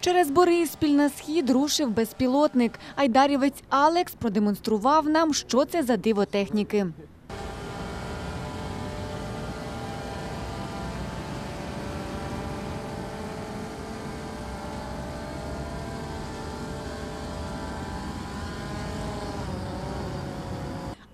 Через Бориспіль на схід рушив безпілотник. Айдарівець Алекс продемонстрував нам, що це за диво техніки.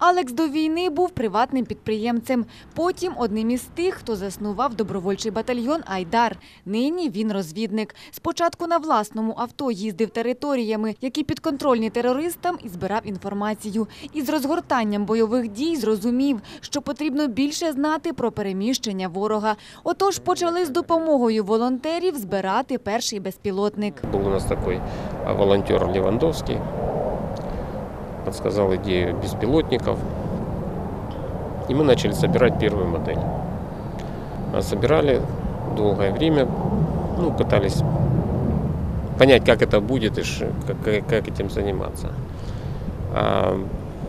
Алекс до війни був приватним підприємцем. Потім одним із тих, хто заснував добровольчий батальйон Айдар. Нині він розвідник. Спочатку на власному авто їздив територіями, які підконтрольні терористам, і збирав інформацію. І з розгортанням бойових дій зрозумів, що потрібно більше знати про переміщення ворога. Отож почали з допомогою волонтерів збирати перший безпілотник. Был у нас такой а, волонтер Левандовский, подсказал идею беспилотников. И мы начали собирать первую модель. А Собирали долгое время, ну, пытались понять, как это будет и как- как этим заниматься. А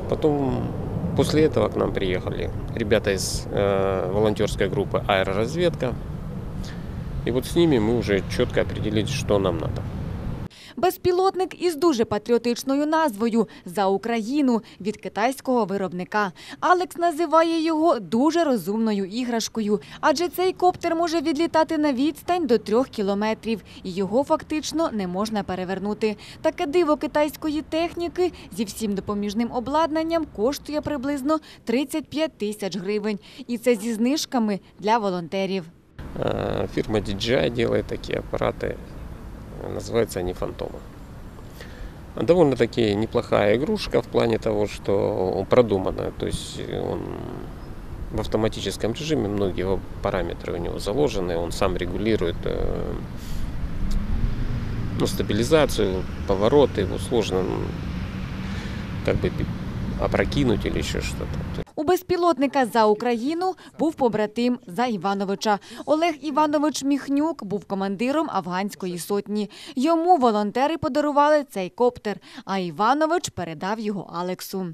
потом, после этого к нам приехали ребята из э, волонтерской группы «Аэроразведка». И вот с ними мы уже четко определились, что нам надо. Безпілотник із дуже патріотичною назвою «За Україну» від китайського виробника. Алекс називає його дуже розумною іграшкою, адже цей коптер може відлітати на відстань до трьох кілометрів, і його фактично не можна перевернути. Таке диво китайської техніки зі всім допоміжним обладнанням коштує приблизно 35 тисяч гривень. І це зі знижками для волонтерів. Э, Фирма DJI делает такие аппараты, э, Называются они фантомы. Довольно-таки неплохая игрушка в плане того, что продумана, то есть он в автоматическом режиме, многие его параметры у него заложены, он сам регулирует э, ну, стабилизацию, повороты, его сложно как бы опрокинуть или еще что-то. То безпілотника за Україну був побратим за Івановича. Олег Іванович Міхнюк був командиром афганської сотні. Йому волонтери подарували цей коптер, а Іванович передав його Алексу.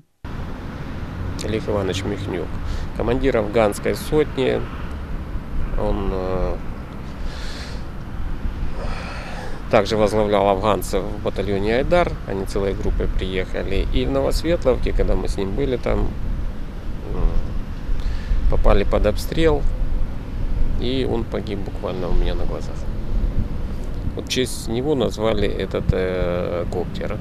Олег Иванович Михнюк, командир афганской сотни. Он э, также возглавлял афганцев в батальоне Айдар. Они целой группой приехали. И в Новосветловке, когда мы с ним были там, м, попали под обстрел. И он погиб буквально у меня на глазах. Вот в честь него назвали этот э, коптер.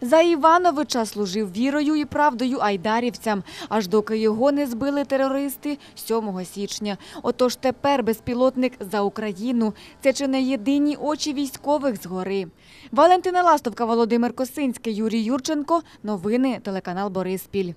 За Івановича служив вірою і правдою айдарівцям, аж доки його не збили терористи 7 січня. Отож тепер безпілотник за Україну. Це чи не єдині очі військових згори. Валентина Ластовка, Володимир Косинський, Юрій Юрченко. Новини телеканал Бориспіль.